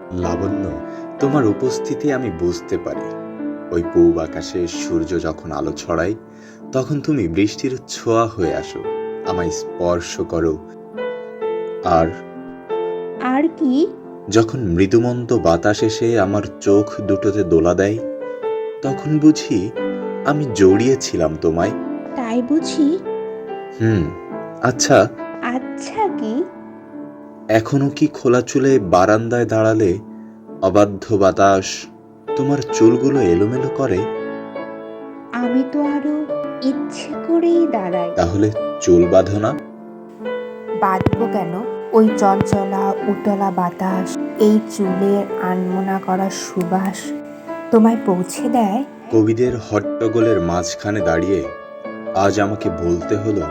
লাবণ্য তোমার উপস্থিতি আমি বুঝতে পারি। ওই পূব আকাশে সূর্য যখন আলো ছড়ায় তখন তুমি বৃষ্টির ছোঁয়া হয়ে আসো। আমায় স্পর্শ করো। আর? আর কি? যখন মৃদুমন্ত বাতাস এসে আমার চোখ দুটোতে দোলা দেয় তখন বুঝি আমি জড়িয়েছিলাম তোমায়। তাই বুঝি? হুম আচ্ছা। আচ্ছা কি? এখনও কি খোলা চুলে বারান্দায় দাঁড়ালে অবাধ্য বাতাস তোমার চুলগুলো এলোমেলো করে? আমি তো আরও ইচ্ছে করেই দাঁড়াই। তাহলে চুল বাঁধো না। বাঁধবো কেন? ওই চঞ্চলা উতলা বাতাস এই চুলের আনমনা করা সুবাস তোমায় পৌঁছে দেয়? কবিদের হট্টগোলের মাঝখানে দাঁড়িয়ে আজ আমাকে বলতে হলো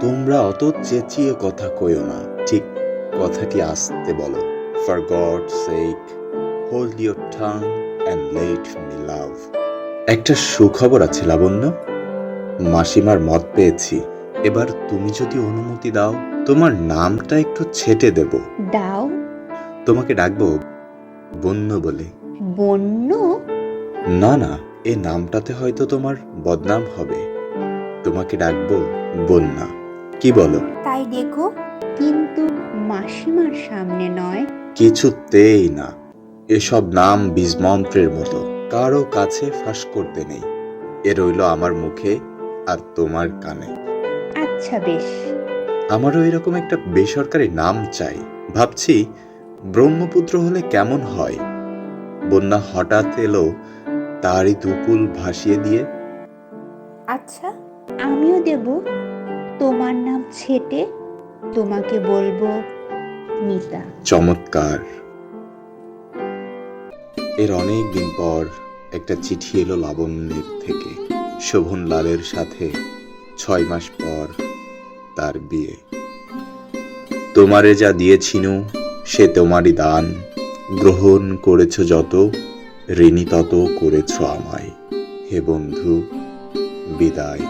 তোমরা অত চেঁচিয়ে কথা কইও না ঠিক কথাটি আসতে বলো? For God sake hold your tongue and let me love একটা সুখবর আছে লাবণ্য। মাসিমার মত পেয়েছি। এবার তুমি যদি অনুমতি দাও তোমার নামটা একটু ছেটে দেব। দাও। তোমাকে ডাকবো বন্য বলে। বন্য? না না এই নামটাতে হয়তো তোমার বদনাম হবে। তোমাকে ডাকবো বন্যা। কি বলো? তাই দেখো কিন্তু মাসিমার সামনে নয়। কিছুতেই না। এসব নাম বীজমন্ত্রের মতো। কারও কাছে ফাঁস করতে নেই। এ রইল আমার মুখে আর তোমার কানে। আচ্ছা বেশ। আমারও এরকম একটা বেসরকারি নাম চাই। ভাবছি ব্রহ্মপুত্র হলে কেমন হয়? বন্যা হঠাৎ এলো তারই দুকুল ভাসিয়ে দিয়ে। আচ্ছা আমিও দেব। তোমার নাম ছেটে তোমাকে বলব চমৎকার। এর অনেক দিন পর একটা চিঠি এলো লাবণ্যের থেকে শোভন লালের সাথে ছয় মাস পর তার বিয়ে। তোমারে যা দিয়েছিনু, সে তোমারই দান। গ্রহণ করেছ যত, ঋণী তত করেছ আমায়। হে বন্ধু, বিদায়।